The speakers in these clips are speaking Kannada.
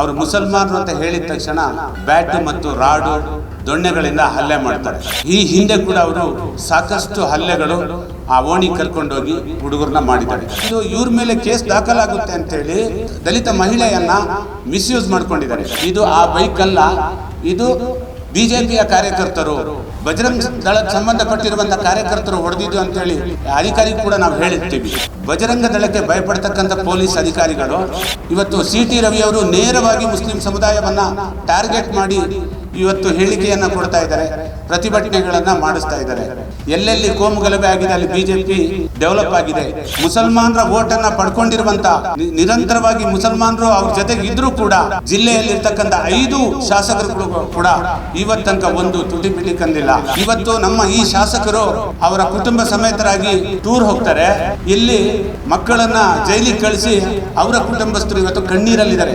ಅವರು ಮುಸಲ್ಮಾನರು ಅಂತ ಹೇಳಿದ ತಕ್ಷಣ ಬ್ಯಾಟ್ ಮತ್ತು ರಾಡು ದೊಣ್ಣೆಗಳಿಂದ ಹಲ್ಲೆ ಮಾಡ್ತಾರೆ. ಈ ಹಿಂದೆ ಕೂಡ ಅವರು ಸಾಕಷ್ಟು ಹಲ್ಲೆಗಳು ಆ ಓಣಿ ಕರ್ಕೊಂಡೋಗಿ ಹುಡುಗರನ್ನ ಮಾಡಿದ್ದಾರೆ. ಇದು ಇವ್ರ ಮೇಲೆ ಕೇಸ್ ದಾಖಲಾಗುತ್ತೆ ಅಂತ ಹೇಳಿ ದಲಿತ ಮಹಿಳೆಯನ್ನ ಮಿಸ್ಯೂಸ್ ಮಾಡ್ಕೊಂಡಿದ್ದಾರೆ. ಇದು ಆ ಬೈಕ್ ಅಲ್ಲ ಇದು ಬಿಜೆಪಿಯ ಕಾರ್ಯಕರ್ತರು ಬಜರಂಗ ದಳಕ್ಕೆ ಸಂಬಂಧಪಟ್ಟಿರುವಂತಹ ಕಾರ್ಯಕರ್ತರು ಹೊಡೆದಿದ್ದು ಅಂತೇಳಿ ಅಧಿಕಾರಿಗೂ ಕೂಡ ನಾವು ಹೇಳಿರ್ತೀವಿ. ಬಜರಂಗ ದಳಕ್ಕೆ ಭಯಪಡ್ತಕ್ಕಂಥ ಪೊಲೀಸ್ ಅಧಿಕಾರಿಗಳು ಇವತ್ತು ಸಿ ಟಿ ರವಿ ಅವರು ನೇರವಾಗಿ ಮುಸ್ಲಿಂ ಸಮುದಾಯವನ್ನ ಟಾರ್ಗೆಟ್ ಮಾಡಿ ಇವತ್ತು ಹೇಳಿಕೆಯನ್ನು ಕೊಡ್ತಾ ಇದ್ದಾರೆ, ಪ್ರತಿಭಟನೆಗಳನ್ನ ಮಾಡಿಸ್ತಾ ಇದ್ದಾರೆ. ಎಲ್ಲೆಲ್ಲಿ ಕೋಮು ಗಲಭೆ ಆಗಿದೆ, ಅಲ್ಲಿ ಬಿಜೆಪಿ ಡೆವಲಪ್ ಆಗಿದೆ. ಮುಸಲ್ಮಾನರ ವೋಟ್ ಅನ್ನ ಪಡ್ಕೊಂಡಿರುವಂತ ನಿರಂತರವಾಗಿ ಮುಸಲ್ಮಾನರು ಅವ್ರ ಜೊತೆಗೆ ಇದ್ರೂ ಕೂಡ ಜಿಲ್ಲೆಯಲ್ಲಿ ಐದು ಶಾಸಕರು ಕೂಡ ಇವತ್ತನಕ ತನಕ ಒಂದು ತುಟಿ ಬಿಡಿಕಂದಿಲ್ಲ ಇವತ್ತು ನಮ್ಮ ಈ ಶಾಸಕರು ಅವರ ಕುಟುಂಬ ಸಮೇತರಾಗಿ ಟೂರ್ ಹೋಗ್ತಾರೆ. ಇಲ್ಲಿ ಮಕ್ಕಳನ್ನ ಜೈಲಿಗೆ ಕಳಿಸಿ ಅವರ ಕುಟುಂಬಸ್ಥರು ಇವತ್ತು ಕಣ್ಣೀರಲ್ಲಿದ್ದಾರೆ.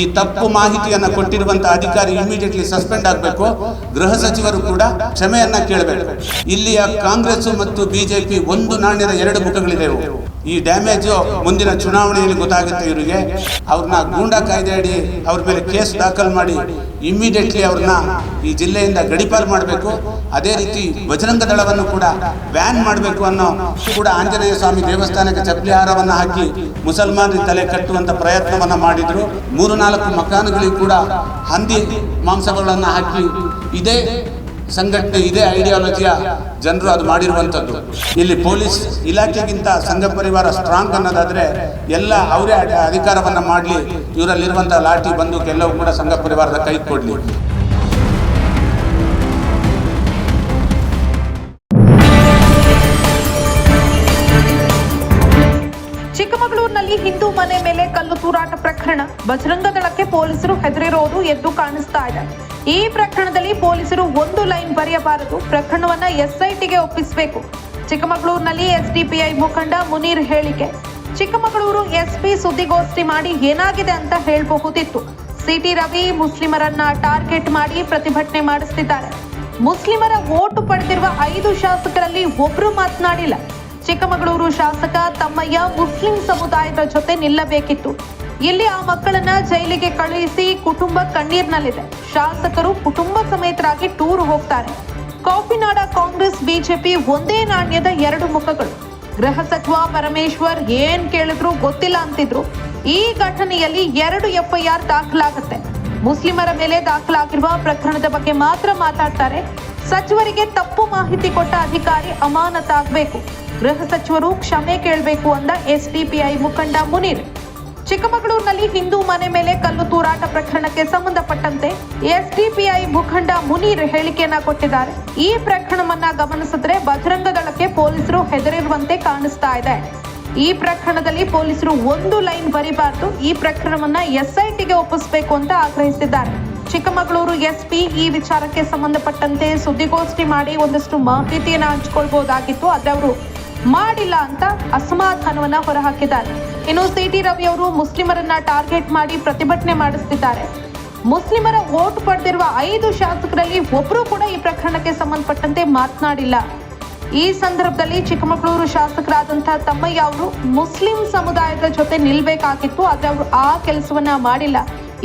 ಈ ತಪ್ಪು ಮಾಹಿತಿಯನ್ನ ಕೊಟ್ಟಿರುವಂತಹ ಅಧಿಕಾರಿ ಇಮಿಡಿಯೇಟ್ಲಿ ಸಸ್ಪೆಂಡ್ ಆಗಬೇಕು. ಗೃಹ ಸಚಿವರು ಕೂಡ ಕ್ಷಮೆಯನ್ನ ಕೇಳಬೇಕು. ಇಲ್ಲಿಯ ಕಾಂಗ್ರೆಸ್ ಮತ್ತು ಬಿಜೆಪಿ ಒಂದು ನಾಣ್ಯದ ಎರಡು ಮುಖಗಳಿದೆವು. ಈ ಡ್ಯಾಮೇಜ್ ಮುಂದಿನ ಚುನಾವಣೆಯಲ್ಲಿ ಗೊತ್ತಾಗುತ್ತೆ ಇವರಿಗೆ. ಅವ್ರನ್ನ ಗೂಂಡಾ ಕಾಯ್ದೆ ಅಡಿ ಅವ್ರ ಮೇಲೆ ಕೇಸ್ ದಾಖಲು ಮಾಡಿ ಇಮಿಡಿಯೇಟ್ಲಿ ಅವ್ರನ್ನ ಈ ಜಿಲ್ಲೆಯಿಂದ ಗಡಿಪಾರು ಮಾಡಬೇಕು. ಅದೇ ರೀತಿ ಬಜರಂಗ ದಳವನ್ನು ಕೂಡ ಬ್ಯಾನ್ ಮಾಡಬೇಕು ಅನ್ನೋ ಕೂಡ ಆಂಜನೇಯ ಸ್ವಾಮಿ ದೇವಸ್ಥಾನಕ್ಕೆ ಚಪ್ಪಲಿ ಹಾರವನ್ನು ಹಾಕಿ ಮುಸಲ್ಮಾನ ತಲೆ ಕಟ್ಟುವಂಥ ಪ್ರಯತ್ನವನ್ನು ಮಾಡಿದರು. ಮೂರು ನಾಲ್ಕು ಮಕಾನುಗಳಿಗೆ ಕೂಡ ಹಂದಿ ಮಾಂಸಗಳನ್ನು ಹಾಕಿ ಇದೇ ಸಂಘಟನೆ ಇದೇ ಐಡಿಯಾಲಜಿಯ ಜನರು ಅದು ಮಾಡಿರುವಂಥದ್ದು. ಇಲ್ಲಿ ಪೊಲೀಸ್ ಇಲಾಖೆಗಿಂತ ಸಂಘ ಪರಿವಾರ ಸ್ಟ್ರಾಂಗ್ ಅನ್ನೋದಾದರೆ ಎಲ್ಲ ಅವರೇ ಅಧಿಕಾರವನ್ನು ಮಾಡಲಿ, ಇವರಲ್ಲಿರುವಂಥ ಲಾಠಿ, ಬಂದೂಕ ಎಲ್ಲವೂ ಕೂಡ ಸಂಘ ಪರಿವಾರದ ಕೈ ಕೊಡ್ಲಿ. ಚಿಕ್ಕಮಗಳೂರಿನಲ್ಲಿ ಮನೆ ಮೇಲೆ ಕಲ್ಲು ತೂರಾಟ ಪ್ರಕರಣ. ಬಜರಂಗ ದಳಕ್ಕೆ ಪೊಲೀಸರು ಹೆದರಿರೋದು ಎದ್ದು ಕಾಣಿಸ್ತಾ ಇದೆ. ಈ ಪ್ರಕರಣದಲ್ಲಿ ಪೊಲೀಸರು ಒಂದು ಲೈನ್ ಬರೆಯಬಾರದು. ಪ್ರಕರಣವನ್ನ ಎಸ್ಐಟಿಗೆ ಒಪ್ಪಿಸಬೇಕು. ಚಿಕ್ಕಮಗಳೂರಿನಲ್ಲಿ ಎಸ್ಡಿಪಿಐ ಮುಖಂಡ ಮುನೀರ್ ಹೇಳಿಕೆ. ಚಿಕ್ಕಮಗಳೂರು ಎಸ್ಪಿ ಸುದ್ದಿಗೋಷ್ಠಿ ಮಾಡಿ ಏನಾಗಿದೆ ಅಂತ ಹೇಳಬಹುದಿತ್ತು. ಸಿಟಿ ರವಿ ಮುಸ್ಲಿಮರನ್ನ ಟಾರ್ಗೆಟ್ ಮಾಡಿ ಪ್ರತಿಭಟನೆ ಮಾಡಿಸ್ತಿದ್ದಾರೆ. ಮುಸ್ಲಿಮರ ಓಟು ಪಡೆದಿರುವ ಐದು ಶಾಸಕರಲ್ಲಿ ಒಬ್ರು ಮಾತನಾಡಿಲ್ಲ. ಚಿಕ್ಕಮಗಳೂರು ಶಾಸಕ ತಮ್ಮಯ್ಯ ಮುಸ್ಲಿಂ ಸಮುದಾಯದ ಜೊತೆ ನಿಲ್ಲಬೇಕಿತ್ತು. ಇಲ್ಲಿ ಆ ಮಕ್ಕಳನ್ನ ಜೈಲಿಗೆ ಕಳುಹಿಸಿ ಕುಟುಂಬ ಕಣ್ಣೀರ್ನಲ್ಲಿದೆ. ಶಾಸಕರು ಕುಟುಂಬ ಸಮೇತರಾಗಿ ಟೂರ್ ಹೋಗ್ತಾರೆ. ಕಾಫಿನಾಡ ಕಾಂಗ್ರೆಸ್, ಬಿಜೆಪಿ ಒಂದೇ ನಾಣ್ಯದ ಎರಡು ಮುಖಗಳು. ಗೃಹ ಸಚಿವ ಪರಮೇಶ್ವರ್ ಏನ್ ಕೇಳಿದ್ರು ಗೊತ್ತಿಲ್ಲ ಅಂತಿದ್ರು. ಈ ಘಟನೆಯಲ್ಲಿ ಎರಡು ಎಫ್ಐಆರ್ ದಾಖಲಾಗುತ್ತೆ. ಮುಸ್ಲಿಮರ ಮೇಲೆ ದಾಖಲಾಗಿರುವ ಪ್ರಕರಣದ ಬಗ್ಗೆ ಮಾತ್ರ ಮಾತಾಡ್ತಾರೆ. ಸಚಿವರಿಗೆ ತಪ್ಪು ಮಾಹಿತಿ ಕೊಟ್ಟ ಅಧಿಕಾರಿ ಅಮಾನತಾಗಬೇಕು. ಗೃಹ ಸಚಿವರು ಕ್ಷಮೆ ಕೇಳಬೇಕು ಅಂದ ಎಸ್ಡಿಪಿಐ ಮುಖಂಡ ಮುನೀರ್. ಚಿಕ್ಕಮಗಳೂರಿನಲ್ಲಿ ಹಿಂದೂ ಮನೆ ಮೇಲೆ ಕಲ್ಲು ತೂರಾಟ ಪ್ರಕರಣಕ್ಕೆ ಸಂಬಂಧಪಟ್ಟಂತೆ ಎಸ್ಡಿಪಿಐ ಮುಖಂಡ ಮುನೀರ್ ಹೇಳಿಕೆಯನ್ನ ಕೊಟ್ಟಿದ್ದಾರೆ. ಈ ಪ್ರಕರಣವನ್ನ ಗಮನಿಸಿದ್ರೆ ಬಜರಂಗ ದಳಕ್ಕೆ ಪೊಲೀಸರು ಹೆದರಿರುವಂತೆ ಕಾಣಿಸ್ತಾ ಇದೆ. ಈ ಪ್ರಕರಣದಲ್ಲಿ ಪೊಲೀಸರು ಒಂದು ಲೈನ್ ಬರಿಬಾರ್ದು. ಈ ಪ್ರಕರಣವನ್ನ ಎಸ್ಐಟಿಗೆ ಒಪ್ಪಿಸಬೇಕು ಅಂತ ಆಗ್ರಹಿಸಿದ್ದಾರೆ. ಚಿಕ್ಕಮಗಳೂರು ಎಸ್ಪಿ ಈ ವಿಚಾರಕ್ಕೆ ಸಂಬಂಧಪಟ್ಟಂತೆ ಸುದ್ದಿಗೋಷ್ಠಿ ಮಾಡಿ ಒಂದಷ್ಟು ಮಾಹಿತಿಯನ್ನು ಹಂಚಿಕೊಳ್ಬಹುದಾಗಿತ್ತು ಆದ್ರೆ ಅವರು ಮಾಡಿಲ್ಲ ಅಂತ ಅಸಮಾಧಾನವನ್ನ ಹೊರಹಾಕಿದ್ದಾರೆ. ಇನ್ನು ಸಿಟಿ ರವಿ ಅವರು ಮುಸ್ಲಿಮರನ್ನ ಟಾರ್ಗೆಟ್ ಮಾಡಿ ಪ್ರತಿಭಟನೆ ಮಾಡಿಸ್ತಿದ್ದಾರೆ. ಮುಸ್ಲಿಮರ ವೋಟ್ ಪಡೆದಿರುವ ಐದು ಶಾಸಕರಲ್ಲಿ ಒಬ್ಬರು ಕೂಡ ಈ ಪ್ರಕರಣಕ್ಕೆ ಸಂಬಂಧಪಟ್ಟಂತೆ ಮಾತನಾಡಿಲ್ಲ. ಈ ಸಂದರ್ಭದಲ್ಲಿ ಚಿಕ್ಕಮಗಳೂರು ಶಾಸಕರಾದಂತಹ ತಮ್ಮಯ್ಯ ಅವರು ಮುಸ್ಲಿಂ ಸಮುದಾಯದ ಜೊತೆ ನಿಲ್ಬೇಕಾಗಿತ್ತು, ಆದ್ರೆ ಅವರು ಆ ಕೆಲಸವನ್ನ ಮಾಡಿಲ್ಲ.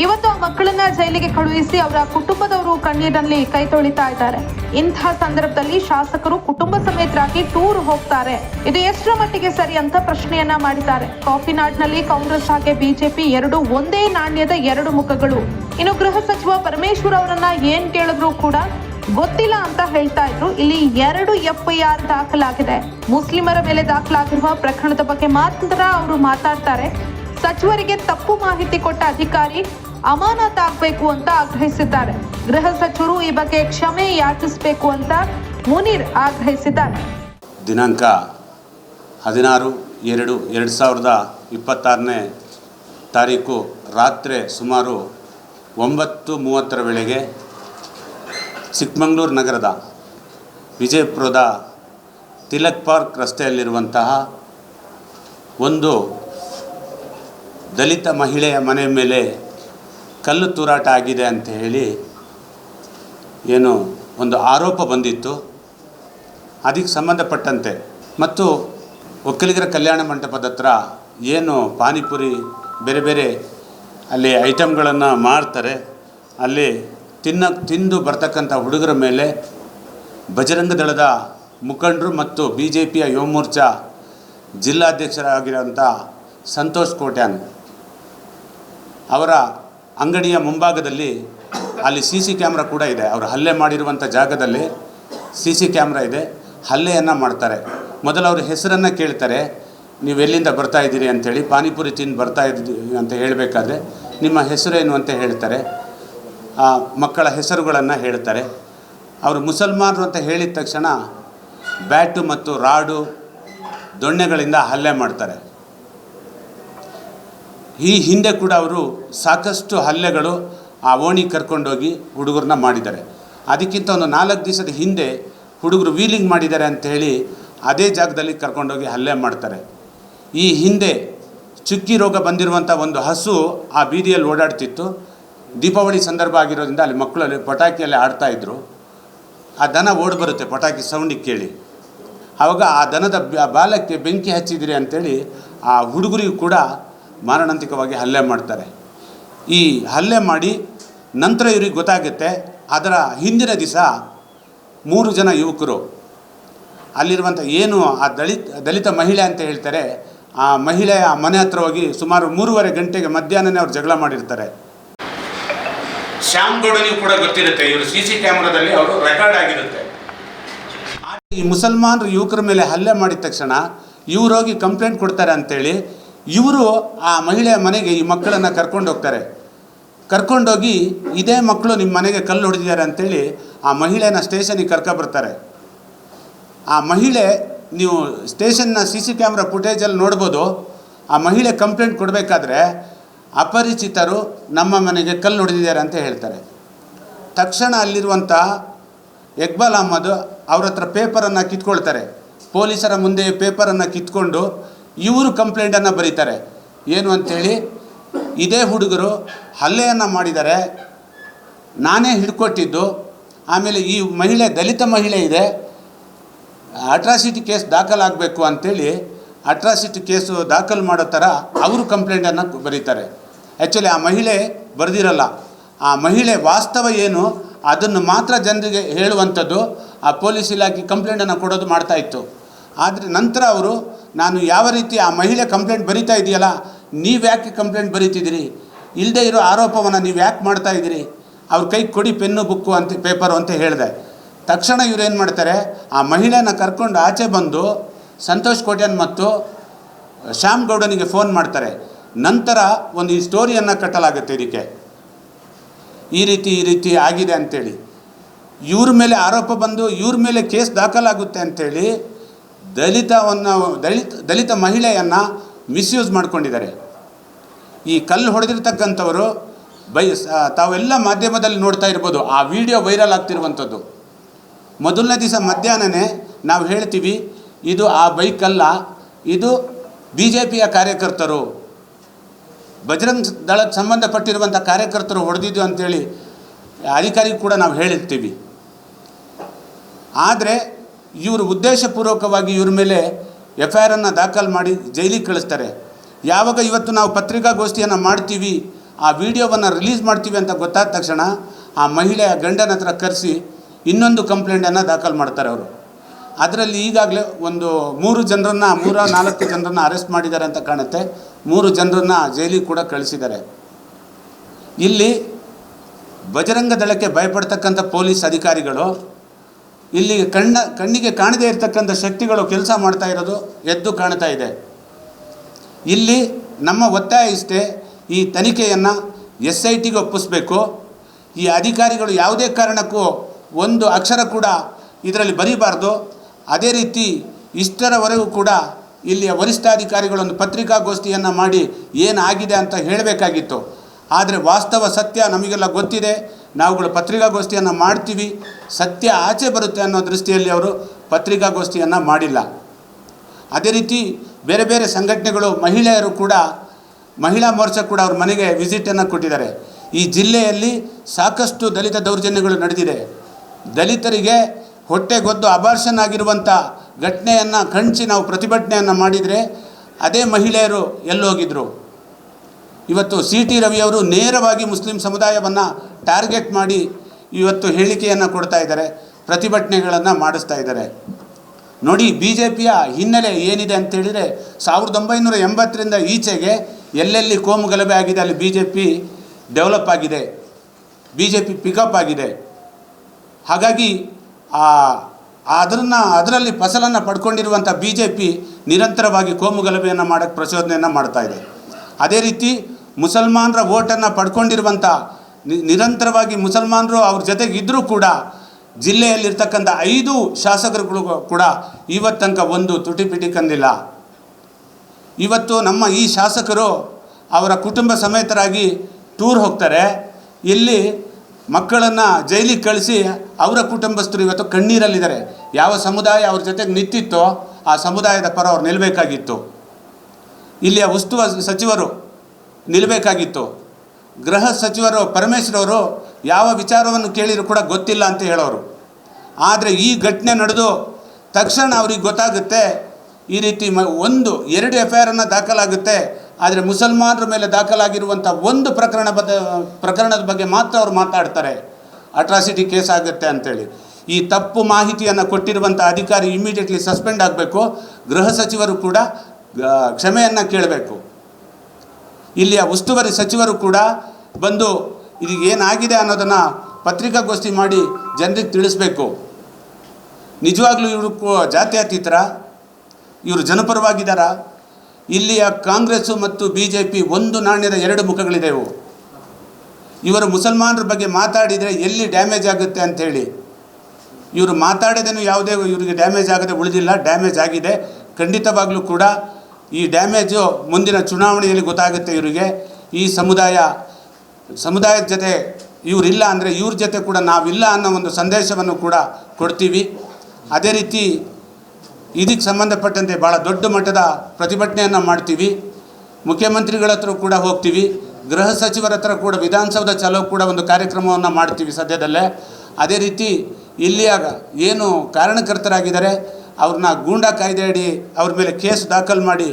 ಇವತ್ತು ಆ ಮಕ್ಕಳನ್ನ ಜೈಲಿಗೆ ಕಳುಹಿಸಿ ಅವರ ಕುಟುಂಬದವರು ಕಣ್ಣೀರಲ್ಲಿ ಕೈ ತೊಳಿತಾ ಇದ್ದಾರೆ. ಇಂತಹ ಸಂದರ್ಭದಲ್ಲಿ ಶಾಸಕರು ಕುಟುಂಬ ಸಮೇತರಾಗಿ ಟೂರ್ ಹೋಗ್ತಾರೆ. ಇದು ಎಷ್ಟರ ಮಟ್ಟಿಗೆ ಸರಿ ಅಂತ ಪ್ರಶ್ನೆಯನ್ನ ಮಾಡಿದ್ದಾರೆ. ಕಾಫಿನಾಡ್ನಲ್ಲಿ ಕಾಂಗ್ರೆಸ್ ಹಾಗೆ ಬಿಜೆಪಿ ಎರಡು, ಒಂದೇ ನಾಣ್ಯದ ಎರಡು ಮುಖಗಳು. ಇನ್ನು ಗೃಹ ಸಚಿವ ಪರಮೇಶ್ವರ್ ಅವರನ್ನ ಏನ್ ಕೇಳಿದ್ರು ಕೂಡ ಗೊತ್ತಿಲ್ಲ ಅಂತ ಹೇಳ್ತಾ ಇದ್ರು. ಇಲ್ಲಿ ಎರಡು ಎಫ್ಐಆರ್ ದಾಖಲಾಗಿದೆ. ಮುಸ್ಲಿಮರ ಮೇಲೆ ದಾಖಲಾಗಿರುವ ಪ್ರಕರಣದ ಬಗ್ಗೆ ಮಾತ್ರ ಅವರು ಮಾತಾಡ್ತಾರೆ. ಸಚಿವರಿಗೆ ತಪ್ಪು ಮಾಹಿತಿ ಕೊಟ್ಟ ಅಧಿಕಾರಿ ಅಮಾನತಾಗಬೇಕು ಅಂತ ಆಗ್ರಹಿಸಿದ್ದಾರೆ. ಗೃಹ ಸಚಿವರು ಈ ಬಗ್ಗೆ ಕ್ಷಮೆ ಯಾಚಿಸಬೇಕು ಅಂತ ಮುನೀರ್ ಆಗ್ರಹಿಸಿದ್ದಾರೆ. ದಿನಾಂಕ ಹದಿನಾರು ಎರಡು ಎರಡು ಸಾವಿರದ ಇಪ್ಪತ್ತಾರನೇ ತಾರೀಕು ರಾತ್ರಿ ಸುಮಾರು ಒಂಬತ್ತು ಮೂವತ್ತರ ವೇಳೆಗೆ ಚಿಕ್ಕಮಗಳೂರು ನಗರದ ವಿಜಯಪುರದ ತಿಲಕ್ ಪಾರ್ಕ್ ರಸ್ತೆಯಲ್ಲಿರುವಂತಹ ಒಂದು ದಲಿತ ಮಹಿಳೆಯ ಮನೆ ಮೇಲೆ ಕಲ್ಲು ತೂರಾಟ ಆಗಿದೆ ಅಂತ ಹೇಳಿ ಏನು ಒಂದು ಆರೋಪ ಬಂದಿತ್ತು. ಅದಕ್ಕೆ ಸಂಬಂಧಪಟ್ಟಂತೆ. ಮತ್ತು ಒಕ್ಕಲಿಗರ ಕಲ್ಯಾಣ ಮಂಟಪದ ಹತ್ರ ಏನು ಪಾನಿಪುರಿ ಬೇರೆ ಬೇರೆ ಅಲ್ಲಿ ಐಟಮ್ಗಳನ್ನು ಮಾರ್ತಾರೆ. ಅಲ್ಲಿ ತಿನ್ನ, ತಿಂದು ಬರ್ತಕ್ಕಂಥ ಹುಡುಗರ ಮೇಲೆ ಬಜರಂಗ ದಳದ ಮುಖಂಡರು ಮತ್ತು ಬಿ ಜೆ ಪಿಯ ಯುವ ಮೋರ್ಚಾ ಸಂತೋಷ್ ಕೋಟ್ಯಾನ್ ಅವರ ಅಂಗಡಿಯ ಮುಂಭಾಗದಲ್ಲಿ ಅಲ್ಲಿ ಸಿ ಸಿ ಕ್ಯಾಮ್ರಾ ಕೂಡ ಇದೆ. ಅವರು ಹಲ್ಲೆ ಮಾಡಿರುವಂಥ ಜಾಗದಲ್ಲಿ ಸಿ ಸಿ ಕ್ಯಾಮ್ರಾ ಇದೆ. ಹಲ್ಲೆಯನ್ನು ಮಾಡ್ತಾರೆ. ಮೊದಲು ಅವ್ರ ಹೆಸರನ್ನು ಕೇಳ್ತಾರೆ. ನೀವು ಎಲ್ಲಿಂದ ಬರ್ತಾ ಇದ್ದೀರಿ? ಅಂಥೇಳಿ ಪಾನಿಪುರಿ ತಿಂದು ಬರ್ತಾ ಇದ್ದೀವಿ ಅಂತ ಹೇಳಬೇಕಾದ್ರೆ ನಿಮ್ಮ ಹೆಸರೇನು ಅಂತ ಹೇಳ್ತಾರೆ. ಆ ಮಕ್ಕಳ ಹೆಸರುಗಳನ್ನು ಹೇಳ್ತಾರೆ. ಅವರು ಮುಸಲ್ಮಾನರು ಅಂತ ಹೇಳಿದ ತಕ್ಷಣ ಬ್ಯಾಟು ಮತ್ತು ರಾಡು ದೊಣ್ಣೆಗಳಿಂದ ಹಲ್ಲೆ ಮಾಡ್ತಾರೆ. ಈ ಹಿಂದೆ ಕೂಡ ಅವರು ಸಾಕಷ್ಟು ಹಲ್ಲೆಗಳು ಆ ಓಣಿ ಕರ್ಕೊಂಡೋಗಿ ಹುಡುಗರನ್ನ ಮಾಡಿದ್ದಾರೆ. ಅದಕ್ಕಿಂತ ಒಂದು ನಾಲ್ಕು ದಿವಸದ ಹಿಂದೆ ಹುಡುಗರು ವೀಲಿಂಗ್ ಮಾಡಿದ್ದಾರೆ ಅಂಥೇಳಿ ಅದೇ ಜಾಗದಲ್ಲಿ ಕರ್ಕೊಂಡೋಗಿ ಹಲ್ಲೆ ಮಾಡ್ತಾರೆ. ಈ ಹಿಂದೆ ಚುಕ್ಕಿ ರೋಗ ಬಂದಿರುವಂಥ ಒಂದು ಹಸು ಆ ಬೀದಿಯಲ್ಲಿ ಓಡಾಡ್ತಿತ್ತು. ದೀಪಾವಳಿ ಸಂದರ್ಭ ಆಗಿರೋದ್ರಿಂದ ಅಲ್ಲಿ ಮಕ್ಕಳಲ್ಲಿ ಪಟಾಕಿಯಲ್ಲಿ ಇದ್ದರು ಆ ದನ ಓಡಿ ಬರುತ್ತೆ, ಪಟಾಕಿ ಸೌಂಡಿಗೆ ಕೇಳಿ. ಆವಾಗ ಆ ದನದ ಬಾಲಕ್ಕೆ ಬೆಂಕಿ ಹಚ್ಚಿದಿರಿ ಅಂಥೇಳಿ ಆ ಹುಡುಗರಿಗೂ ಕೂಡ ಮಾರಣಾಂತಿಕವಾಗಿ ಹಲ್ಲೆ ಮಾಡ್ತಾರೆ. ಈ ಹಲ್ಲೆ ಮಾಡಿ ನಂತರ ಇವ್ರಿಗೆ ಗೊತ್ತಾಗುತ್ತೆ ಅದರ ಹಿಂದಿನ ದಿವಸ ಮೂರು ಜನ ಯುವಕರು ಅಲ್ಲಿರುವಂಥ ಏನು ಆ ದಲಿತ ದಲಿತ ಮಹಿಳೆ ಅಂತ ಹೇಳ್ತಾರೆ ಆ ಮಹಿಳೆಯ ಮನೆ ಹತ್ರ ಹೋಗಿ ಸುಮಾರು ಮೂರುವರೆ ಗಂಟೆಗೆ ಮಧ್ಯಾಹ್ನನೇ ಅವ್ರು ಜಗಳ ಮಾಡಿರ್ತಾರೆ. ಶ್ಯಾಮ್ ಗೌಡನಿಗೂ ಕೂಡ ಗೊತ್ತಿರುತ್ತೆ ಇವರು ಸಿ ಸಿ ಕ್ಯಾಮ್ರಾದಲ್ಲಿ ಅವರು ರೆಕಾರ್ಡ್ ಆಗಿರುತ್ತೆ. ಈ ಮುಸಲ್ಮಾನರು ಯುವಕರ ಮೇಲೆ ಹಲ್ಲೆ ಮಾಡಿದ ತಕ್ಷಣ ಇವ್ರು ಹೋಗಿ ಕಂಪ್ಲೇಂಟ್ ಕೊಡ್ತಾರೆ ಅಂತೇಳಿ ಇವರು ಆ ಮಹಿಳೆಯ ಮನೆಗೆ ಈ ಮಕ್ಕಳನ್ನು ಕರ್ಕೊಂಡು ಹೋಗ್ತಾರೆ. ಕರ್ಕೊಂಡೋಗಿ ಇದೇ ಮಕ್ಕಳು ನಿಮ್ಮ ಮನೆಗೆ ಕಲ್ಲು ಹೊಡೆದಿದ್ದಾರೆ ಅಂತೇಳಿ ಆ ಮಹಿಳೆನ ಸ್ಟೇಷನಿಗೆ ಕರ್ಕೊಬರ್ತಾರೆ ಆ ಮಹಿಳೆ ನೀವು ಸ್ಟೇಷನ್ನ ಸಿ ಸಿ ಕ್ಯಾಮ್ರಾ ಫುಟೇಜಲ್ಲಿ ನೋಡ್ಬೋದು. ಆ ಮಹಿಳೆ ಕಂಪ್ಲೇಂಟ್ ಕೊಡಬೇಕಾದ್ರೆ ಅಪರಿಚಿತರು ನಮ್ಮ ಮನೆಗೆ ಕಲ್ಲು ಹೊಡೆದಿದ್ದಾರೆ ಅಂತ ಹೇಳ್ತಾರೆ. ತಕ್ಷಣ ಅಲ್ಲಿರುವಂಥ ಎಕ್ಬಾಲ್ ಅಹ್ಮದ್ ಅವ್ರ ಹತ್ರ ಪೇಪರನ್ನು ಕಿತ್ಕೊಳ್ತಾರೆ. ಪೊಲೀಸರ ಮುಂದೆ ಪೇಪರನ್ನು ಕಿತ್ಕೊಂಡು ಇವರು ಕಂಪ್ಲೇಂಟನ್ನು ಬರೀತಾರೆ. ಏನು ಅಂಥೇಳಿ ಇದೇ ಹುಡುಗರು ಹಲ್ಲೆಯನ್ನು ಮಾಡಿದ್ದಾರೆ. ನಾನೇ ಹಿಡ್ಕೊಟ್ಟಿದ್ದು. ಆಮೇಲೆ ಈ ಮಹಿಳೆ, ದಲಿತ ಮಹಿಳೆ ಇದೆ. ಅಟ್ರಾಸಿಟಿ ಕೇಸ್ ದಾಖಲಾಗಬೇಕು ಅಂಥೇಳಿ ಅಟ್ರಾಸಿಟಿ ಕೇಸು ದಾಖಲು ಮಾಡೋ ಥರ ಅವರು ಕಂಪ್ಲೇಂಟನ್ನು ಬರೀತಾರೆ. ಆ್ಯಕ್ಚುಲಿ ಆ ಮಹಿಳೆ ಬರೆದಿರಲ್ಲ. ಆ ಮಹಿಳೆ ವಾಸ್ತವ ಏನು, ಅದನ್ನು ಮಾತ್ರ ಜನರಿಗೆ ಹೇಳುವಂಥದ್ದು ಆ ಪೊಲೀಸ್ ಇಲಾಖೆ ಕಂಪ್ಲೇಂಟನ್ನು ಕೊಡೋದು ಮಾಡ್ತಾ ಇತ್ತು. ಆದರೆ ನಂತರ ಅವರು ನಾನು ಯಾವ ರೀತಿ ಆ ಮಹಿಳೆ ಕಂಪ್ಲೇಂಟ್ ಬರಿತಾ ಇದೆಯಲ್ಲ, ನೀವು ಯಾಕೆ ಕಂಪ್ಲೇಂಟ್ ಬರೀತಿದ್ದೀರಿ? ಇಲ್ಲದೆ ಇರೋ ಆರೋಪವನ್ನು ನೀವು ಯಾಕೆ ಮಾಡ್ತಾ ಇದ್ದೀರಿ? ಅವ್ರ ಕೈ ಕೊಡಿ ಪೆನ್ನು, ಬುಕ್ಕು ಅಂತ, ಪೇಪರು ಅಂತ ಹೇಳಿದೆ. ತಕ್ಷಣ ಇವ್ರು ಏನು ಮಾಡ್ತಾರೆ, ಆ ಮಹಿಳೆನ ಕರ್ಕೊಂಡು ಆಚೆ ಬಂದು ಸಂತೋಷ್ ಕೋಟ್ಯಾನ್ ಮತ್ತು ಶ್ಯಾಮ್ ಗೌಡನಿಗೆ ಫೋನ್ ಮಾಡ್ತಾರೆ. ನಂತರ ಒಂದು ಈ ಸ್ಟೋರಿಯನ್ನು ಕಟ್ಟಲಾಗುತ್ತೆ ಇದಕ್ಕೆ. ಈ ರೀತಿ ಈ ರೀತಿ ಆಗಿದೆ ಅಂಥೇಳಿ ಇವ್ರ ಮೇಲೆ ಆರೋಪ ಬಂದು ಇವ್ರ ಮೇಲೆ ಕೇಸ್ ದಾಖಲಾಗುತ್ತೆ ಅಂಥೇಳಿ ದಲಿತವನ್ನು, ದಲಿತ ದಲಿತ ಮಹಿಳೆಯನ್ನು ಮಿಸ್ಯೂಸ್ ಮಾಡ್ಕೊಂಡಿದ್ದಾರೆ. ಈ ಕಲ್ಲು ಹೊಡೆದಿರ್ತಕ್ಕಂಥವರು ಬೈ ತಾವೆಲ್ಲ ಮಾಧ್ಯಮದಲ್ಲಿ ನೋಡ್ತಾ ಇರ್ಬೋದು. ಆ ವಿಡಿಯೋ ವೈರಲ್ ಆಗ್ತಿರುವಂಥದ್ದು. ಮೊದಲನೇ ದಿವಸ ಮಧ್ಯಾಹ್ನನೇ ನಾವು ಹೇಳ್ತೀವಿ, ಇದು ಆ ಬೈಕಲ್ಲ, ಇದು ಬಿ ಜೆ ಪಿಯ ಕಾರ್ಯಕರ್ತರು. ಬಜರಂಗ್ ದಳಕ್ಕೆ ಸಂಬಂಧಪಟ್ಟಿರುವಂಥ ಕಾರ್ಯಕರ್ತರು ಹೊಡೆದಿದ್ದು ಅಂತೇಳಿ ಅಧಿಕಾರಿ ಕೂಡ ನಾವು ಹೇಳಿರ್ತೀವಿ. ಆದರೆ ಇವರು ಉದ್ದೇಶಪೂರ್ವಕವಾಗಿ ಇವ್ರ ಮೇಲೆ ಎಫ್ ಐ ಆರನ್ನು ದಾಖಲು ಮಾಡಿ ಜೈಲಿಗೆ ಕಳಿಸ್ತಾರೆ. ಯಾವಾಗ ಇವತ್ತು ನಾವು ಪತ್ರಿಕಾಗೋಷ್ಠಿಯನ್ನು ಮಾಡ್ತೀವಿ, ಆ ವಿಡಿಯೋವನ್ನು ರಿಲೀಸ್ ಮಾಡ್ತೀವಿ ಅಂತ ಗೊತ್ತಾದ ತಕ್ಷಣ ಆ ಮಹಿಳೆಯ ಗಂಡನ ಹತ್ರ ಕರೆಸಿ ಇನ್ನೊಂದು ಕಂಪ್ಲೇಂಟನ್ನು ದಾಖಲು ಮಾಡ್ತಾರೆ ಅವರು. ಅದರಲ್ಲಿ ಈಗಾಗಲೇ ಒಂದು ಮೂರು ಜನರನ್ನು, ಮೂರ, ನಾಲ್ಕು ಜನರನ್ನು ಅರೆಸ್ಟ್ ಮಾಡಿದ್ದಾರೆ ಅಂತ ಕಾಣುತ್ತೆ. ಮೂರು ಜನರನ್ನು ಜೈಲಿಗೆ ಕೂಡ ಕಳಿಸಿದ್ದಾರೆ. ಇಲ್ಲಿ ಬಜರಂಗ ದಳಕ್ಕೆ ಭಯಪಡ್ತಕ್ಕಂಥ ಪೊಲೀಸ್ ಅಧಿಕಾರಿಗಳು ಇಲ್ಲಿ ಕಣ್ಣ, ಕಣ್ಣಿಗೆ ಕಾಣದೇ ಇರತಕ್ಕಂಥ ಶಕ್ತಿಗಳು ಕೆಲಸ ಮಾಡ್ತಾ ಇರೋದು, ಎದ್ದು ಕಾಣ್ತಾ ಇದೆ. ಇಲ್ಲಿ ನಮ್ಮ ಒತ್ತಾಯ ಇಷ್ಟೇ, ಈ ತನಿಖೆಯನ್ನು ಎಸ್ ಐ ಟಿಗೆ ಒಪ್ಪಿಸ್ಬೇಕು. ಈ ಅಧಿಕಾರಿಗಳು ಯಾವುದೇ ಕಾರಣಕ್ಕೂ ಒಂದು ಅಕ್ಷರ ಕೂಡ ಇದರಲ್ಲಿ ಬರೀಬಾರ್ದು. ಅದೇ ರೀತಿ ಇಷ್ಟರವರೆಗೂ ಕೂಡ ಇಲ್ಲಿಯ ವರಿಷ್ಠಾಧಿಕಾರಿಗಳೊಂದು ಪತ್ರಿಕಾಗೋಷ್ಠಿಯನ್ನು ಮಾಡಿ ಏನಾಗಿದೆ ಅಂತ ಹೇಳಬೇಕಾಗಿತ್ತು. ಆದರೆ ವಾಸ್ತವ ಸತ್ಯ ನಮಗೆಲ್ಲ ಗೊತ್ತಿದೆ. ನಾವುಗಳು ಪತ್ರಿಕಾಗೋಷ್ಠಿಯನ್ನು ಮಾಡ್ತೀವಿ, ಸತ್ಯ ಆಚೆ ಬರುತ್ತೆ ಅನ್ನೋ ದೃಷ್ಟಿಯಲ್ಲಿ ಅವರು ಪತ್ರಿಕಾಗೋಷ್ಠಿಯನ್ನು ಮಾಡಿಲ್ಲ. ಅದೇ ರೀತಿ ಬೇರೆ ಬೇರೆ ಸಂಘಟನೆಗಳು, ಮಹಿಳೆಯರು ಕೂಡ, ಮಹಿಳಾ ಮೋರ್ಚಾ ಕೂಡ ಅವ್ರ ಮನೆಗೆ ವಿಸಿಟನ್ನು ಕೊಟ್ಟಿದ್ದಾರೆ. ಈ ಜಿಲ್ಲೆಯಲ್ಲಿ ಸಾಕಷ್ಟು ದಲಿತ ದೌರ್ಜನ್ಯಗಳು ನಡೆದಿದೆ. ದಲಿತರಿಗೆ ಹೊಟ್ಟೆಗೊದ್ದು ಅಬಾರ್ಷನ್ ಆಗಿರುವಂಥ ಘಟನೆಯನ್ನು ಕಂಚಿ ನಾವು ಪ್ರತಿಭಟನೆಯನ್ನು ಮಾಡಿದರೆ ಅದೇ ಮಹಿಳೆಯರು ಎಲ್ಲೋಗಿದ್ದರು ಇವತ್ತು ಸಿ ಟಿ ರವಿಯವರು ನೇರವಾಗಿ ಮುಸ್ಲಿಂ ಸಮುದಾಯವನ್ನು ಟಾರ್ಗೆಟ್ ಮಾಡಿ ಇವತ್ತು ಹೇಳಿಕೆಯನ್ನು ಕೊಡ್ತಾ ಇದ್ದಾರೆ, ಪ್ರತಿಭಟನೆಗಳನ್ನು ಮಾಡಿಸ್ತಾ ಇದ್ದಾರೆ. ನೋಡಿ ಬಿ ಜೆ ಪಿಯ ಹಿನ್ನೆಲೆ ಏನಿದೆ ಅಂತೇಳಿದರೆ ಸಾವಿರದ ಒಂಬೈನೂರ ಎಂಬತ್ತರಿಂದ ಈಚೆಗೆ ಎಲ್ಲೆಲ್ಲಿ ಕೋಮು ಗಲಭೆ ಆಗಿದೆ, ಅಲ್ಲಿ ಬಿ ಜೆ ಪಿ ಡೆವಲಪ್ ಆಗಿದೆ ಬಿ ಜೆ ಪಿ ಪಿಕಪ್ ಆಗಿದೆ. ಹಾಗಾಗಿ ಅದನ್ನು, ಅದರಲ್ಲಿ ಫಸಲನ್ನು ಪಡ್ಕೊಂಡಿರುವಂಥ ಬಿ ಜೆ ಪಿ ನಿರಂತರವಾಗಿ ಕೋಮು ಗಲಭೆಯನ್ನು ಮಾಡೋಕ್ಕೆ ಪ್ರಚೋದನೆಯನ್ನು ಮಾಡ್ತಾ ಇದೆ. ಅದೇ ರೀತಿ ಮುಸಲ್ಮಾನರ ಓಟನ್ನು ಪಡ್ಕೊಂಡಿರುವಂಥ ನಿರಂತರವಾಗಿ ಮುಸಲ್ಮಾನರು ಅವ್ರ ಜೊತೆಗೆ ಇದ್ದರೂ ಕೂಡ ಜಿಲ್ಲೆಯಲ್ಲಿರ್ತಕ್ಕಂಥ ಐದು ಶಾಸಕರುಗಳು ಕೂಡ ಇವತ್ತು ತನಕ ಒಂದು ತುಟಿಪಿಟಿ ಕಂದಿಲ್ಲ. ಇವತ್ತು ನಮ್ಮ ಈ ಶಾಸಕರು ಅವರ ಕುಟುಂಬ ಸಮೇತರಾಗಿ ಟೂರ್ ಹೋಗ್ತಾರೆ. ಇಲ್ಲಿ ಮಕ್ಕಳನ್ನು ಜೈಲಿಗೆ ಕಳಿಸಿ ಅವರ ಕುಟುಂಬಸ್ಥರು ಇವತ್ತು ಕಣ್ಣೀರಲ್ಲಿದ್ದಾರೆ. ಯಾವ ಸಮುದಾಯ ಅವ್ರ ಜೊತೆಗೆ ನಿಂತಿತ್ತೋ ಆ ಸಮುದಾಯದ ಪರ ಅವ್ರು ನಿಲ್ಲಬೇಕಾಗಿತ್ತು ಇಲ್ಲಿಯ ಉಸ್ತುವ ಸಚಿವರು ನಿಲ್ಲಬೇಕಾಗಿತ್ತು ಗೃಹ ಸಚಿವರು ಪರಮೇಶ್ವರವರು ಯಾವ ವಿಚಾರವನ್ನು ಕೇಳಿದ್ರು ಕೂಡ ಗೊತ್ತಿಲ್ಲ ಅಂತ ಹೇಳೋರು. ಆದರೆ ಈ ಘಟನೆ ನಡೆದು ತಕ್ಷಣ ಅವ್ರಿಗೆ ಗೊತ್ತಾಗುತ್ತೆ, ಈ ರೀತಿ ಒಂದು, ಎರಡು ಎಫ್ ಐ ಆರನ್ನು ದಾಖಲಾಗುತ್ತೆ. ಆದರೆ ಮುಸಲ್ಮಾನರ ಮೇಲೆ ದಾಖಲಾಗಿರುವಂಥ ಒಂದು ಪ್ರಕರಣ ಬದ, ಪ್ರಕರಣದ ಬಗ್ಗೆ ಮಾತ್ರ ಅವ್ರು ಮಾತಾಡ್ತಾರೆ. ಅಟ್ರಾಸಿಟಿ ಕೇಸ್ ಆಗುತ್ತೆ ಅಂತೇಳಿ. ಈ ತಪ್ಪು ಮಾಹಿತಿಯನ್ನು ಕೊಟ್ಟಿರುವಂಥ ಅಧಿಕಾರಿ ಇಮಿಡಿಯೇಟ್ಲಿ ಸಸ್ಪೆಂಡ್ ಆಗಬೇಕು. ಗೃಹ ಸಚಿವರು ಕೂಡ ಕ್ಷಮೆಯನ್ನು ಕೇಳಬೇಕು. ಇಲ್ಲಿಯ ಉಸ್ತುವಾರಿ ಸಚಿವರು ಕೂಡ ಬಂದು ಇದು ಏನಾಗಿದೆ ಅನ್ನೋದನ್ನು ಪತ್ರಿಕಾಗೋಷ್ಠಿ ಮಾಡಿ ಜನರಿಗೆ ತಿಳಿಸ್ಬೇಕು. ನಿಜವಾಗ್ಲೂ ಇವರು ಜಾತ್ಯತೀತರ ಇವರು ಜನಪರವಾಗಿದ್ದಾರ ಇಲ್ಲಿಯ ಕಾಂಗ್ರೆಸ್ಸು ಮತ್ತು ಬಿ ಜೆ ಪಿ ಒಂದು ನಾಣ್ಯದ ಎರಡು ಮುಖಗಳಿದೆವು. ಇವರು ಮುಸಲ್ಮಾನರ ಬಗ್ಗೆ ಮಾತಾಡಿದರೆ ಎಲ್ಲಿ ಡ್ಯಾಮೇಜ್ ಆಗುತ್ತೆ ಅಂಥೇಳಿ ಇವರು ಮಾತಾಡೋದೇನು ಯಾವುದೇ ಇವರಿಗೆ ಡ್ಯಾಮೇಜ್ ಆಗದೆ ಉಳಿದಿಲ್ಲ, ಡ್ಯಾಮೇಜ್ ಆಗಿದೆ. ಖಂಡಿತವಾಗ್ಲೂ ಕೂಡ ಈ ಡ್ಯಾಮೇಜು ಮುಂದಿನ ಚುನಾವಣೆಯಲ್ಲಿ ಗೊತ್ತಾಗುತ್ತೆ ಇವರಿಗೆ. ಈ ಸಮುದಾಯ, ಸಮುದಾಯದ ಜೊತೆ ಇವರಿಲ್ಲ ಅಂದರೆ ಇವ್ರ ಜೊತೆ ಕೂಡ ನಾವಿಲ್ಲ ಅನ್ನೋ ಒಂದು ಸಂದೇಶವನ್ನು ಕೂಡ ಕೊಡ್ತೀವಿ. ಅದೇ ರೀತಿ ಇದಕ್ಕೆ ಸಂಬಂಧಪಟ್ಟಂತೆ ಭಾಳ ದೊಡ್ಡ ಮಟ್ಟದ ಪ್ರತಿಭಟನೆಯನ್ನು ಮಾಡ್ತೀವಿ. ಮುಖ್ಯಮಂತ್ರಿಗಳ ಹತ್ರ ಕೂಡ ಹೋಗ್ತೀವಿ. ಗೃಹ ಸಚಿವರ ಹತ್ರ ಕೂಡ ವಿಧಾನಸೌಧ ಚಲೋ ಕೂಡ ಒಂದು ಕಾರ್ಯಕ್ರಮವನ್ನು ಮಾಡ್ತೀವಿ ಸದ್ಯದಲ್ಲೇ. ಅದೇ ರೀತಿ ಇಲ್ಲಿಯ ಏನು ಕಾರಣಕರ್ತರಾಗಿದ್ದಾರೆ ಅವ್ರನ್ನ ಗೂಂಡಾ ಕಾಯ್ದೆ ಅಡಿ ಅವ್ರ ಮೇಲೆ ಕೇಸ್ ದಾಖಲು ಮಾಡಿ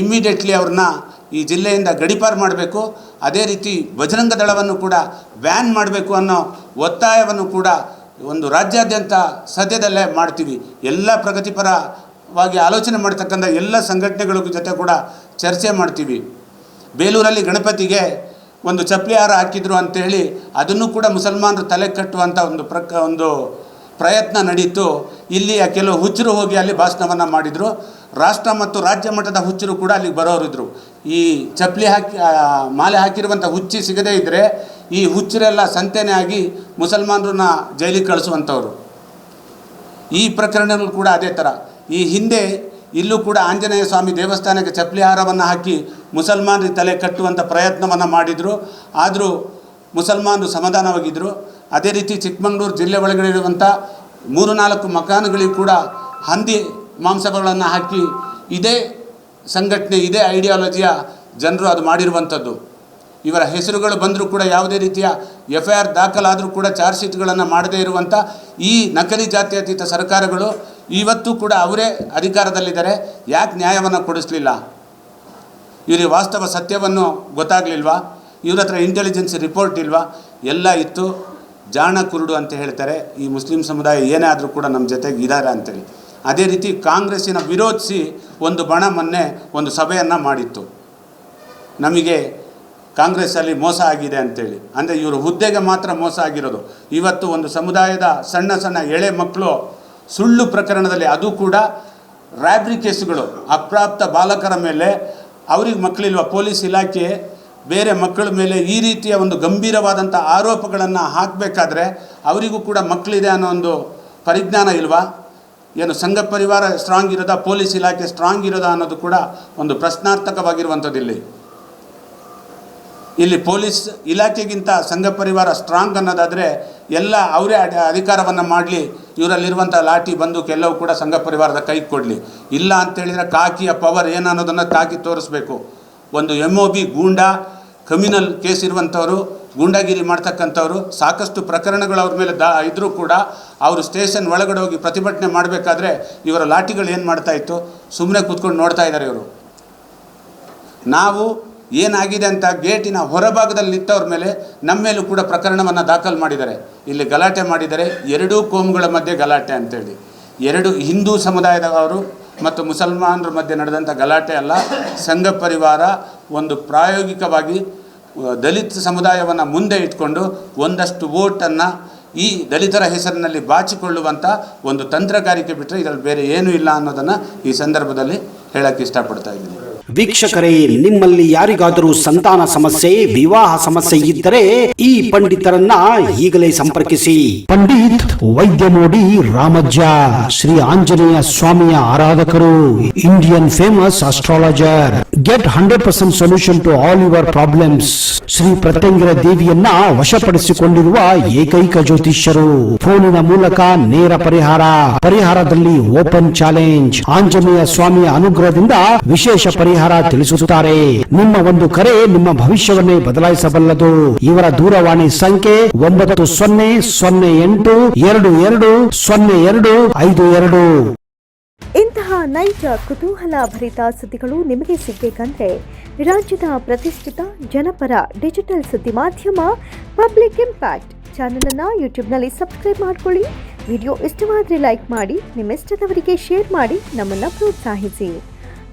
ಇಮ್ಮಿಡಿಯೇಟ್ಲಿ ಅವ್ರನ್ನ ಈ ಜಿಲ್ಲೆಯಿಂದ ಗಡಿಪಾರು ಮಾಡಬೇಕು. ಅದೇ ರೀತಿ ಬಜರಂಗ ದಳವನ್ನು ಕೂಡ ಬ್ಯಾನ್ ಮಾಡಬೇಕು ಅನ್ನೋ ಒತ್ತಾಯವನ್ನು ಕೂಡ ಒಂದು ರಾಜ್ಯಾದ್ಯಂತ ಸದ್ಯದಲ್ಲೇ ಮಾಡ್ತೀವಿ. ಎಲ್ಲ ಪ್ರಗತಿಪರವಾಗಿ ಆಲೋಚನೆ ಮಾಡ್ತಕ್ಕಂಥ ಎಲ್ಲ ಸಂಘಟನೆಗಳ ಜೊತೆ ಕೂಡ ಚರ್ಚೆ ಮಾಡ್ತೀವಿ. ಬೇಲೂರಲ್ಲಿ ಗಣಪತಿಗೆ ಒಂದು ಚಪ್ಪಲಿ ಹಾರ ಹಾಕಿದ್ರು ಅಂತೇಳಿ ಅದನ್ನು ಕೂಡ ಮುಸಲ್ಮಾನರು ತಲೆ ಕಟ್ಟುವಂಥ ಒಂದು ಪ್ರಕ, ಒಂದು ಪ್ರಯತ್ನ ನಡೀತು. ಇಲ್ಲಿಯ ಕೆಲವು ಹುಚ್ಚರು ಹೋಗಿ ಅಲ್ಲಿ ಭಾಷಣವನ್ನು ಮಾಡಿದರು. ರಾಷ್ಟ್ರ ಮತ್ತು ರಾಜ್ಯ ಮಟ್ಟದ ಹುಚ್ಚರು ಕೂಡ ಅಲ್ಲಿಗೆ ಬರೋರಿದ್ರು ಈ ಚಪ್ಪಲಿ ಹಾಕಿ ಮಾಲೆ ಹಾಕಿರುವಂಥ ಹುಚ್ಚಿ ಸಿಗದೇ ಇದ್ದರೆ ಈ ಹುಚ್ಚರೆಲ್ಲ ಸಂತೆನೇ ಆಗಿ ಮುಸಲ್ಮಾನರನ್ನ ಜೈಲಿಗೆ ಕಳಿಸುವಂಥವ್ರು ಈ ಪ್ರಕರಣಗಳು ಕೂಡ ಅದೇ ಥರ ಈ ಹಿಂದೆ ಇಲ್ಲೂ ಕೂಡ ಆಂಜನೇಯ ಸ್ವಾಮಿ ದೇವಸ್ಥಾನಕ್ಕೆ ಚಪ್ಪಲಿ ಹಾರವನ್ನು ಹಾಕಿ ಮುಸಲ್ಮಾನರಿಗೆ ತಲೆ ಕಟ್ಟುವಂಥ ಪ್ರಯತ್ನವನ್ನು ಮಾಡಿದರು. ಆದರೂ ಮುಸಲ್ಮಾನರು ಸಮಾಧಾನವಾಗಿದ್ದರು ಅದೇ ರೀತಿ ಚಿಕ್ಕಮಗಳೂರು ಜಿಲ್ಲೆ ಒಳಗಡೆ ಇರುವಂಥ ಮೂರು ನಾಲ್ಕು ಮಕಾನುಗಳಿಗೆ ಕೂಡ ಹಂದಿ ಮಾಂಸಗಳನ್ನು ಹಾಕಿ ಇದೇ ಸಂಘಟನೆ, ಇದೇ ಐಡಿಯಾಲಜಿಯ ಜನರು ಅದು ಮಾಡಿರುವಂಥದ್ದು. ಇವರ ಹೆಸರುಗಳು ಬಂದರೂ ಕೂಡ ಯಾವುದೇ ರೀತಿಯ ಎಫ್ ಐ ಆರ್ ದಾಖಲಾದರೂ ಕೂಡ ಚಾರ್ಜ್ ಶೀಟ್ಗಳನ್ನು ಮಾಡದೇ ಇರುವಂಥ ಈ ನಕಲಿ ಜಾತ್ಯತೀತ ಸರ್ಕಾರಗಳು ಇವತ್ತು ಕೂಡ ಅವರೇ ಅಧಿಕಾರದಲ್ಲಿದ್ದಾರೆ. ಯಾಕೆ ನ್ಯಾಯವನ್ನು ಕೊಡಿಸ್ಲಿಲ್ಲ? ಇವರಿಗೆ ವಾಸ್ತವ ಸತ್ಯವನ್ನು ಗೊತ್ತಾಗಲಿಲ್ವಾ? ಇವ್ರ ಹತ್ರ ಇಂಟೆಲಿಜೆನ್ಸ್ ರಿಪೋರ್ಟ್ ಇಲ್ವಾ? ಎಲ್ಲ ಇತ್ತು. ಜಾಣ ಕುರುಡು ಅಂತ ಹೇಳ್ತಾರೆ. ಈ ಮುಸ್ಲಿಂ ಸಮುದಾಯ ಏನೇ ಆದರೂ ಕೂಡ ನಮ್ಮ ಜೊತೆಗೆ ಇದ್ದಾರೆ ಅಂತೇಳಿ. ಅದೇ ರೀತಿ ಕಾಂಗ್ರೆಸ್ಸಿನ ವಿರೋಧಿಸಿ ಒಂದು ಬಣ ಮೊನ್ನೆ ಒಂದು ಸಭೆಯನ್ನು ಮಾಡಿತ್ತು. ನಮಗೆ ಕಾಂಗ್ರೆಸ್ಸಲ್ಲಿ ಮೋಸ ಆಗಿದೆ ಅಂತೇಳಿ. ಅಂದರೆ ಇವರು ಹುದ್ದೆಗೆ ಮಾತ್ರ ಮೋಸ ಆಗಿರೋದು. ಇವತ್ತು ಒಂದು ಸಮುದಾಯದ ಸಣ್ಣ ಸಣ್ಣ ಎಳೆ ಮಕ್ಕಳು ಸುಳ್ಳು ಪ್ರಕರಣದಲ್ಲಿ ಅದು ಕೂಡ ರ್ಯಾಬ್ರಿ ಕೇಸುಗಳು ಅಪ್ರಾಪ್ತ ಬಾಲಕರ ಮೇಲೆ ಅವ್ರಿಗೆ ಮಕ್ಕಳಿಲ್ವ? ಪೊಲೀಸ್ ಇಲಾಖೆ ಬೇರೆ ಮಕ್ಕಳ ಮೇಲೆ ಈ ರೀತಿಯ ಒಂದು ಗಂಭೀರವಾದಂಥ ಆರೋಪಗಳನ್ನು ಹಾಕಬೇಕಾದ್ರೆ ಅವರಿಗೂ ಕೂಡ ಮಕ್ಕಳಿದೆ ಅನ್ನೋ ಒಂದು ಪರಿಜ್ಞಾನ ಇಲ್ವಾ? ಏನು ಸಂಘ ಪರಿವಾರ ಸ್ಟ್ರಾಂಗ್ ಇರೋದಾ, ಪೊಲೀಸ್ ಇಲಾಖೆ ಸ್ಟ್ರಾಂಗ್ ಇರೋದಾ ಅನ್ನೋದು ಕೂಡ ಒಂದು ಪ್ರಶ್ನಾರ್ಥಕವಾಗಿರುವಂಥದ್ದು ಇಲ್ಲಿ ಇಲ್ಲಿ ಪೊಲೀಸ್ ಇಲಾಖೆಗಿಂತ ಸಂಘ ಪರಿವಾರ ಸ್ಟ್ರಾಂಗ್ ಅನ್ನೋದಾದರೆ ಎಲ್ಲ ಅವರೇ ಅಧಿಕಾರವನ್ನು ಮಾಡಲಿ ಇವರಲ್ಲಿರುವಂಥ ಲಾಠಿ, ಬಂದೂಕು ಎಲ್ಲವೂ ಕೂಡ ಸಂಘ ಪರಿವಾರದ ಕೈ ಕೊಡಲಿ. ಇಲ್ಲ ಅಂತೇಳಿದರೆ ಕಾಕಿಯ ಪವರ್ ಏನನ್ನೋದನ್ನು ಕಾಕಿ ತೋರಿಸ್ಬೇಕು. ಒಂದು M O B goonda communal case ಇರುವಂಥವರು, ಗೂಂಡಾಗಿರಿ ಮಾಡ್ತಕ್ಕಂಥವ್ರು, ಸಾಕಷ್ಟು ಪ್ರಕರಣಗಳು ಅವ್ರ ಮೇಲೆ ದಾ ಇದ್ದರೂ ಕೂಡ ಅವರು ಸ್ಟೇಷನ್ ಒಳಗಡೆ ಹೋಗಿ ಪ್ರತಿಭಟನೆ ಮಾಡಬೇಕಾದ್ರೆ ಇವರ ಲಾಠಿಗಳು ಏನು ಮಾಡ್ತಾಯಿತ್ತು ಸುಮ್ಮನೆ ಕೂತ್ಕೊಂಡು ನೋಡ್ತಾ ಇದ್ದಾರೆ ಇವರು. ನಾವು ಏನಾಗಿದೆ ಅಂತ ಗೇಟಿನ ಹೊರಭಾಗದಲ್ಲಿ ನಿಂತವ್ರ ಮೇಲೆ ನಮ್ಮ ಮೇಲೂ ಕೂಡ ಪ್ರಕರಣವನ್ನು ದಾಖಲು ಮಾಡಿದ್ದಾರೆ. ಇಲ್ಲಿ ಗಲಾಟೆ ಮಾಡಿದ್ದಾರೆ. ಎರಡೂ ಕೋಮ್ಗಳ ಮಧ್ಯೆ ಗಲಾಟೆ ಅಂತೇಳಿ. ಎರಡು ಹಿಂದೂ ಸಮುದಾಯದವರು ಮತ್ತು ಮುಸಲ್ಮಾನರ ಮಧ್ಯೆ ನಡೆದಂಥ ಗಲಾಟೆ ಅಲ್ಲ, ಸಂಘ ಪರಿವಾರ ಒಂದು ಪ್ರಾಯೋಗಿಕವಾಗಿ ದಲಿತ ಸಮುದಾಯವನ್ನು ಮುಂದೆ ಇಟ್ಕೊಂಡು ಒಂದಷ್ಟು ವೋಟನ್ನು ಈ ದಲಿತರ ಹೆಸರಿನಲ್ಲಿ ಬಾಚಿಕೊಳ್ಳುವಂಥ ಒಂದು ತಂತ್ರಗಾರಿಕೆ ಬಿಟ್ಟರೆ ಇದರಲ್ಲಿ ಬೇರೆ ಏನೂ ಇಲ್ಲ ಅನ್ನೋದನ್ನು ಈ ಸಂದರ್ಭದಲ್ಲಿ ಹೇಳೋಕ್ಕೆ ಇಷ್ಟಪಡ್ತಾ ಇದ್ದೀನಿ. ವೀಕ್ಷಕರೇ, ನಿಮ್ಮಲ್ಲಿ ಯಾರಿಗಾದರೂ ಸಂತಾನ ಸಮಸ್ಯೆ, ವಿವಾಹ ಸಮಸ್ಯೆ ಇದ್ದರೆ ಈ ಪಂಡಿತರನ್ನ ಈಗಲೇ ಸಂಪರ್ಕಿಸಿ. ಪಂಡಿತ್, ವೈದ್ಯ ನೋಡಿ ರಾಮಜ್ಜ ಶ್ರೀ ಆಂಜನೇಯ ಸ್ವಾಮಿಯ ಆರಾಧಕರು, Indian famous astrologer. Get hundred percent solution to all your problems Shri Pratyangira ದೇವಿಯನ್ನ ವಶಪಡಿಸಿಕೊಂಡಿರುವ ಏಕೈಕ ಜ್ಯೋತಿಷ್ಯರು. ಫೋನಿನ ಮೂಲಕ ನೇರ ಪರಿಹಾರ. ಪರಿಹಾರದಲ್ಲಿ ಓಪನ್ ಚಾಲೆಂಜ್. ಆಂಜನೇಯ ಸ್ವಾಮಿಯ ಅನುಗ್ರಹದಿಂದ ವಿಶೇಷ ಪರಿಹಾರ ತಿಳಿಸುತ್ತಾರೆ. ನಿಮ್ಮ ಒಂದು ಕರೆ ನಿಮ್ಮ ಭವಿಷ್ಯವನ್ನೇ ಬದಲಾಯಿಸಬಲ್ಲದು. ಇವರ ದೂರವಾಣಿ ಸಂಖ್ಯೆ ಒಂಬತ್ತು ಸೊನ್ನೆ ಸೊನ್ನೆ ಎಂಟು ಎರಡು ಎರಡು ಸೊನ್ನೆ ಎರಡು ಐದು ಎರಡು. ಇಂತಹ ನೈಜ ಕುತೂಹಲ ಭರಿತ ಸುದ್ದಿಗಳು ನಿಮಗೆ ಸಿಗಬೇಕಂದ್ರೆ ರಾಜ್ಯದ ಪ್ರತಿಷ್ಠಿತ ಜನಪರ ಡಿಜಿಟಲ್ ಸುದ್ದಿ ಮಾಧ್ಯಮ ಪಬ್ಲಿಕ್ ಇಂಪ್ಯಾಕ್ಟ್ ಚಾನೆಲ್ ಅನ್ನ ಯೂಟ್ಯೂಬ್ನಲ್ಲಿ ಸಬ್ಸ್ಕ್ರೈಬ್ ಮಾಡ್ಕೊಳ್ಳಿ. ವಿಡಿಯೋ ಇಷ್ಟವಾದರೆ ಲೈಕ್ ಮಾಡಿ, ನಿಮ್ಮಿಷ್ಟದವರಿಗೆ ಶೇರ್ ಮಾಡಿ, ನಮ್ಮನ್ನು ಪ್ರೋತ್ಸಾಹಿಸಿ.